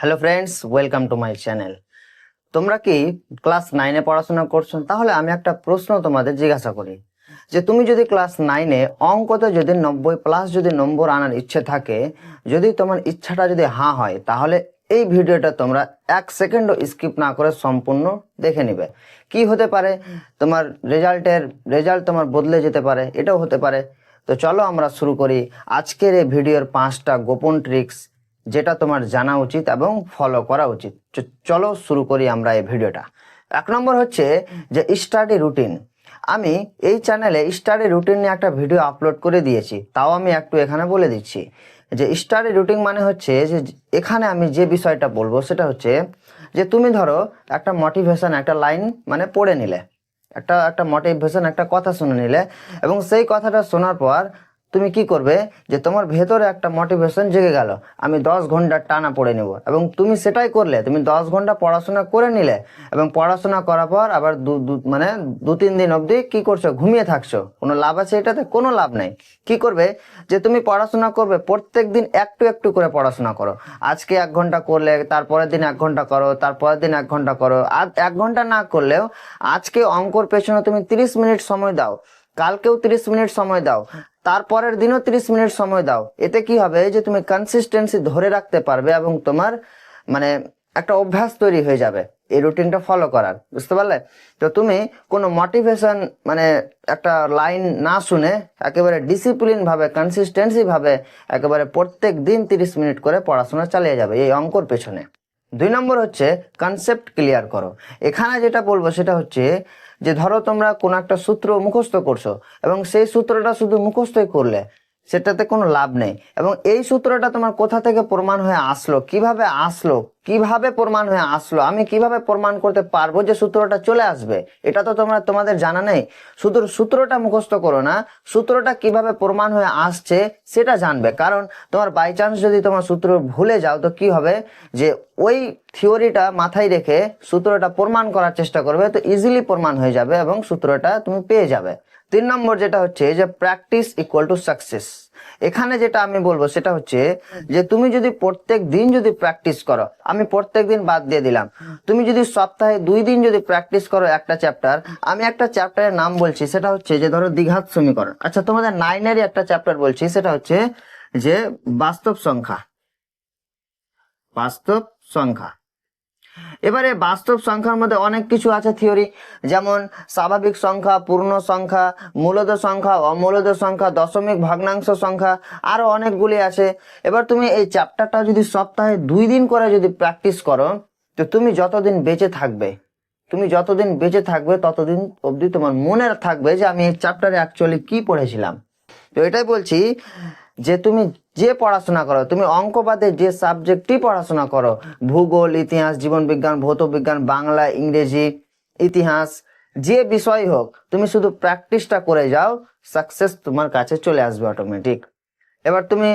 Hello friends welcome to my channel তোমরা কি class নাইনে পড়াশোনা করছ? তাহলে আমি একটা প্রশ্ন তোমাদের জিজ্ঞাসা করি। যে তুমি যদি ক্লাস নাইনে অঙ্কতে যদি নব্বই প্লাস যদি নম্বর আনার ইচ্ছে থাকে, যদি তোমার ইচ্ছাটা যদি হ্যাঁ হয়, তাহলে এই ভিডিওটা তোমরা এক সেকেন্ডও স্কিপ না করে সম্পূর্ণ দেখে নিবে। কি হতে পারে? তোমার রেজাল্টের রেজাল্ট তোমার বদলে যেতে পারে, এটাও হতে পারে। তো চলো আমরা শুরু করি। আজকের এই ভিডিওর পাঁচটা গোপন ট্রিক্স যেটা তোমার জানা উচিত এবং ফলো করা উচিত। চলো শুরু করি আমরা এই ভিডিওটা। এক নম্বর হচ্ছে যে স্টাডি রুটিন আমি এই চ্যানেলে স্টাডি রুটিন নিয়ে একটা ভিডিও আপলোড করে দিয়েছি। তাও আমি একটু এখানে বলে দিচ্ছি। যে স্টাডি রুটিন মানে হচ্ছে যে এখানে আমি যে বিষয়টা বলব সেটা হচ্ছে যে তুমি ধরো একটা মোটিভেশন একটা লাইন মানে পড়ে নিলে। একটা একটা মোটিভেশন একটা কথা শুনে নিলে এবং সেই কথাটা শোনার পর তুমি কি করবে যে তোমার ভেতরে একটা মোটিভেশন জেগে গেল? আমি দশ ঘণ্টা টানা পড়ে নিব। এবং তুমি সেটাই করলে, তুমি দশ ঘণ্টা পড়াশোনা করে নিলে এবং পড়াশোনা করার পর আবার মানে দু, তিন দিন অবধি কি করছ? ঘুমিয়ে থাকছো। কোনো লাভ আছে এটাতে? কোনো লাভ নেই। কি করবে? যে তুমি পড়াশোনা করবে, প্রত্যেক দিন একটু একটু করে পড়াশোনা করো। আজকে এক ঘণ্টা করলে, তারপরের দিন এক ঘণ্টা করো, তারপরের দিন এক ঘণ্টা করো। আর এক ঘণ্টা না করলেও আজকে অঙ্কর পেছনে তুমি তিরিশ মিনিট সময় দাও। কালকেও তিরিশ মিনিট সময় দাও, তারপরের দিনও তিরিশ মিনিট সময় দাও। এতে কি হবে? যে তুমি কনসিস্টেন্সি ধরে রাখতে পারবে এবং তোমার মানে একটা অভ্যাস তৈরি হয়ে যাবে এই রুটিনটা ফলো করার। বুঝতে পারলে? তো তুমি কোনো মোটিভেশন মানে একটা লাইন না শুনে একেবারে ডিসিপ্লিন ভাবে কনসিস্টেন্সি ভাবে একেবারে প্রত্যেক দিন তিরিশ মিনিট করে পড়াশোনা চালিয়ে যাবে এই অঙ্কর পেছনে। দুই নম্বর হচ্ছে কনসেপ্ট ক্লিয়ার করো। এখানে যেটা বলব সেটা হচ্ছে যে ধরো তোমরা কোনো একটা সূত্র মুখস্থ করছ, এবং সেই সূত্রটা শুধু মুখস্থই করলে সেটাতে কোনো লাভ নেই। এবং এই সূত্রটা তোমার কোথা থেকে প্রমাণ হয়ে আসলো? কীভাবে আসলো? কীভাবে প্রমাণ হয়ে আসলো? আমি কীভাবে প্রমাণ করতে পারব যে সূত্রটা চলে আসবে? এটা তো তোমরা তোমাদের জানা নেই। শুধু সূত্রটা মুখস্থ করো না। সূত্রটা কীভাবে প্রমাণ হয়ে আসছে সেটা জানবে। কারণ তোমার বাই চান্স যদি তোমার সূত্র ভুলে যাও, তো কি হবে? যে ওই থিওরিটা মাথায় রেখে সূত্রটা প্রমাণ করার চেষ্টা করবে, তো ইজিলি প্রমাণ হয়ে যাবে এবং সূত্রটা তুমি পেয়ে যাবে। তিন নম্বর যেটা হচ্ছে যে প্র্যাকটিস ইকুয়াল টু সাকসেস এখানে যেটা আমি বলব সেটা হচ্ছে যে তুমি যদি প্রত্যেক দিন যদি প্র্যাকটিস করো, আমি প্রত্যেক দিন বাদ দিয়ে দিলাম, তুমি যদি সপ্তাহে দুই দিন যদি প্র্যাকটিস করো একটা চ্যাপ্টার আমি একটা চ্যাপ্টারের নাম বলছি, সেটা হচ্ছে যে ধরো দ্বিঘাত সমীকরণ। আচ্ছা তোমাদের নাইনেরই একটা চ্যাপ্টার বলছি, সেটা হচ্ছে যে বাস্তব সংখ্যা। বাস্তব সংখ্যা। এবারে বাস্তব সংখ্যার মধ্যে অনেক কিছু আছে থিওরি, যেমন স্বাভাবিক সংখ্যা, পূর্ণ সংখ্যা, মূলদ সংখ্যা, অমূলদ সংখ্যা, দশমিক ভগ্নাংশ সংখ্যা, আরও অনেকগুলি আছে। এবার তুমি এই চ্যাপ্টারটা যদি সপ্তাহে দুই দিন করে যদি প্র্যাকটিস করো, তো তুমি যতদিন বেঁচে থাকবে, তুমি যতদিন বেঁচে থাকবে ততদিন অবধি তোমার মনে থাকবে যে আমি এই চ্যাপ্টারে অ্যাকচুয়ালি কি পড়েছিলাম। তো এটাই বলছি যে তুমি যে পড়াশোনা করো, তুমি অঙ্ক বাদে যে সাবজেক্টই পড়াশোনা করো, ভূগোল, ইতিহাস জীবন বিজ্ঞান ভৌত বিজ্ঞান বাংলা, ইংরেজি, ইতিহাস, যে বিষয় হোক, তুমি শুধু প্র্যাকটিসটা করে যাও সাকসেস তোমার কাছে চলে আসবে অটোমেটিক এবার তুমি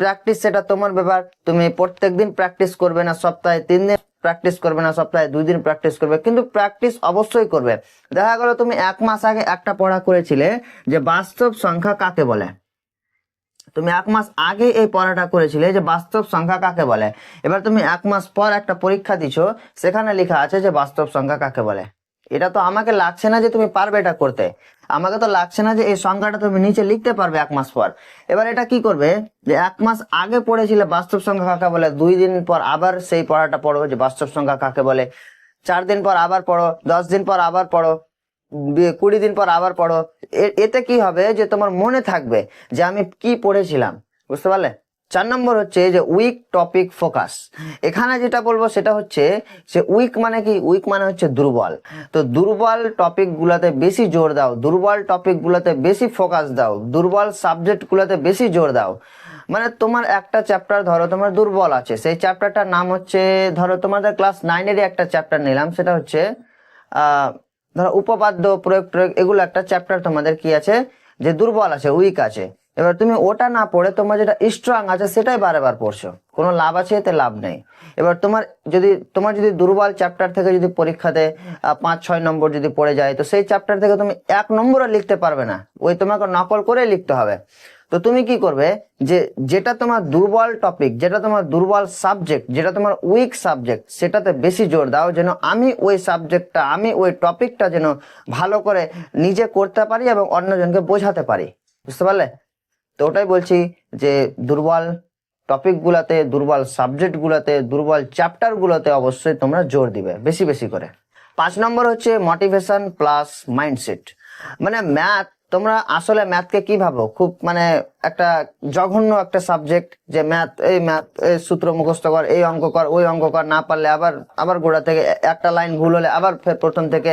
প্র্যাকটিস সেটা তোমার ব্যাপার, তুমি প্রত্যেক দিন প্র্যাকটিস করবে না, সপ্তাহে তিন দিন প্র্যাকটিস করবে না, সপ্তাহে দুই দিন প্র্যাকটিস করবে, কিন্তু প্র্যাকটিস অবশ্যই করবে। দেখা গেল তুমি এক মাস আগে একটা পড়া করেছিলে যে বাস্তব সংখ্যা কাকে বলে? তুমি এক মাস আগে এই পড়াটা করেছিলে যে বাস্তব সংখ্যা কাকে বলে? এবার তুমি এক মাস পর একটা পরীক্ষা দিছো, সেখানে লেখা আছে যে বাস্তব সংখ্যা কাকে বলে। এটা তো আমাকে লাগছে না যে তুমি পারবে এটা করতে। আমাকে তো লাগছে না যে এই সংখ্যাটা তুমি নিচে লিখতে পারবে এক মাস পর। এবার এটা কি করবে? যে এক মাস আগে পড়েছিলে বাস্তব সংখ্যা কাকে বলে, দুই দিন পর আবার সেই পড়াটা পড়ো যে বাস্তব সংখ্যা কাকে বলে, চার দিন পর আবার পড়ো, দশ দিন পর আবার পড়ো কুড়ি দিন পর আবার পড়ো। এতে কি হবে যে তোমার মনে থাকবে যে আমি কি পড়েছিলাম, বুঝতে পারলে? চার নম্বর হচ্ছে যে উইক টপিক ফোকাস এখানে যেটা বলব সেটা হচ্ছে যে উইক মানে কি? উইক মানে হচ্ছে দুর্বল। তো দুর্বল টপিক গুলাতে বেশি জোর দাও, দুর্বল টপিক গুলাতে বেশি ফোকাস দাও, দুর্বল সাবজেক্ট গুলাতে বেশি জোর দাও। মানে তোমার একটা চ্যাপ্টার ধরো তোমার দুর্বল আছে, সেই চ্যাপ্টারটার নাম হচ্ছে, ধরো তোমাদের ক্লাস নাইনেরই একটা চ্যাপ্টার নিলাম, সেটা হচ্ছে ধরো উপপাদ্য, প্রয়োগ প্রয়োগ, এগুলো একটা চ্যাপ্টার তোমাদের কি আছে? যে দুর্বল আছে উইক আছে। এবার তুমি ওটা না পড়ে তোমার যেটা স্ট্রং আছে সেটাই বারে বার পড়ছো। কোনো লাভ আছে, এতে লাভ নেই। এবার তোমার যদি তোমার যদি দুর্বল চ্যাপ্টার থেকে যদি পরীক্ষাতে পাঁচ, ছয় নম্বর যদি পড়ে যায়, তো সেই চ্যাপ্টার থেকে তুমি এক নম্বরও লিখতে পারবে না। ওই তোমাকে নকল করে লিখতে হবে। তো তুমি কি করবে যে যেটা তোমার দুর্বল টপিক যেটা তোমার দুর্বল সাবজেক্ট যেটা তোমার উইক সাবজেক্ট সেটাতে বেশি জোর দাও যেন আমি ওই সাবজেক্টটা আমি ওই টপিকটা যেন ভালো করে নিজে করতে পারি এবং অন্যজনকে বোঝাতে পারি। বুঝতে পারলে? তো ওটাই বলছি যে দুর্বল টপিকগুলোতে দুর্বল সাবজেক্টগুলোতে দুর্বল চ্যাপ্টারগুলোতে অবশ্যই তোমরা জোর দিবে, বেশি বেশি করে। পাঁচ নম্বর হচ্ছে মোটিভেশন প্লাস মাইন্ডসেট মানে ম্যাথ তোমরা আসলে ম্যাথকে কি ভাবো? খুব মানে একটা জঘন্য একটা সাবজেক্ট যে ম্যাথ, এই ম্যাথ, এই সূত্র মুখস্থ কর, এই অঙ্ক কর, ওই অঙ্ক কর, না পারলে আবার আবার গোড়া থেকে একটা লাইন ভুল হলে আবার ফের প্রথম থেকে।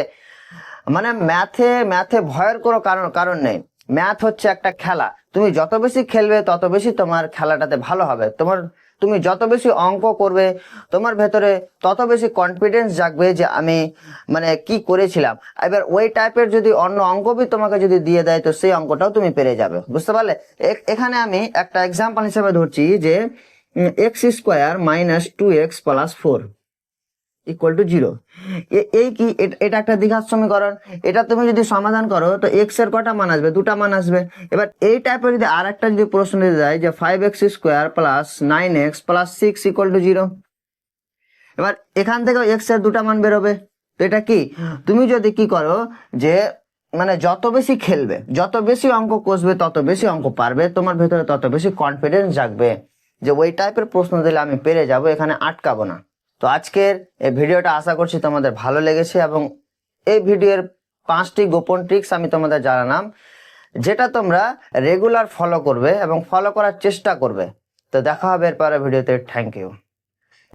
মানে ম্যাথে ম্যাথে ভয়ের কোনো কারণ কারণ নেই। ম্যাথ হচ্ছে একটা খেলা। তুমি যত বেশি খেলবে, তত বেশি তোমার খেলাটাতে ভালো হবে। তোমার তুমি যত বেশি অঙ্ক করবে, তোমার ভেতরে তত বেশি কনফিডেন্স জাগবে যে আমি মানে কি করেছিলাম। এবার ওই টাইপের যদি অন্য অঙ্ক বি তোমাকে যদি দিয়ে দেয়, তো সেই অঙ্কটাও তুমি পেরে যাবে। বুঝতে পারলে? এখানে আমি একটা এক্সাম্পল হিসেবে ধরছি যে X square minus two X plus four equal to zero এই কি? এটা একটা দ্বিঘাত সমীকরণ। এটা তুমি যদি সমাধান করো, তো এক্সের কটা মান আসবে? দুটা মান আসবে। এবার এই টাইপের যদি আর একটা যদি প্রশ্ন দিয়ে দেয় যে five x square plus nine x plus six equal to zero এবার এখান থেকে এক্সের দুটা মান বেরোবে। তো এটা কি? তুমি যদি কি করো যে মানে যত বেশি খেলবে, যত বেশি অঙ্ক কষবে, তত বেশি অঙ্ক পারবে, তোমার ভেতরে তত বেশি কনফিডেন্স জাগবে। যে ওই টাইপের প্রশ্ন দিলে আমি পেরে যাব, এখানে আটকাবো না। তো আজকের এই ভিডিওটা আশা করছি তোমাদের ভালো লেগেছে এবং এই ভিডিওর পাঁচটি গোপন ট্রিক্স আমি তোমাদের জানালাম, যেটা তোমরা রেগুলার ফলো করবে এবং ফলো করার চেষ্টা করবে। তো দেখা হবে এরপরে ভিডিওতে। Thank you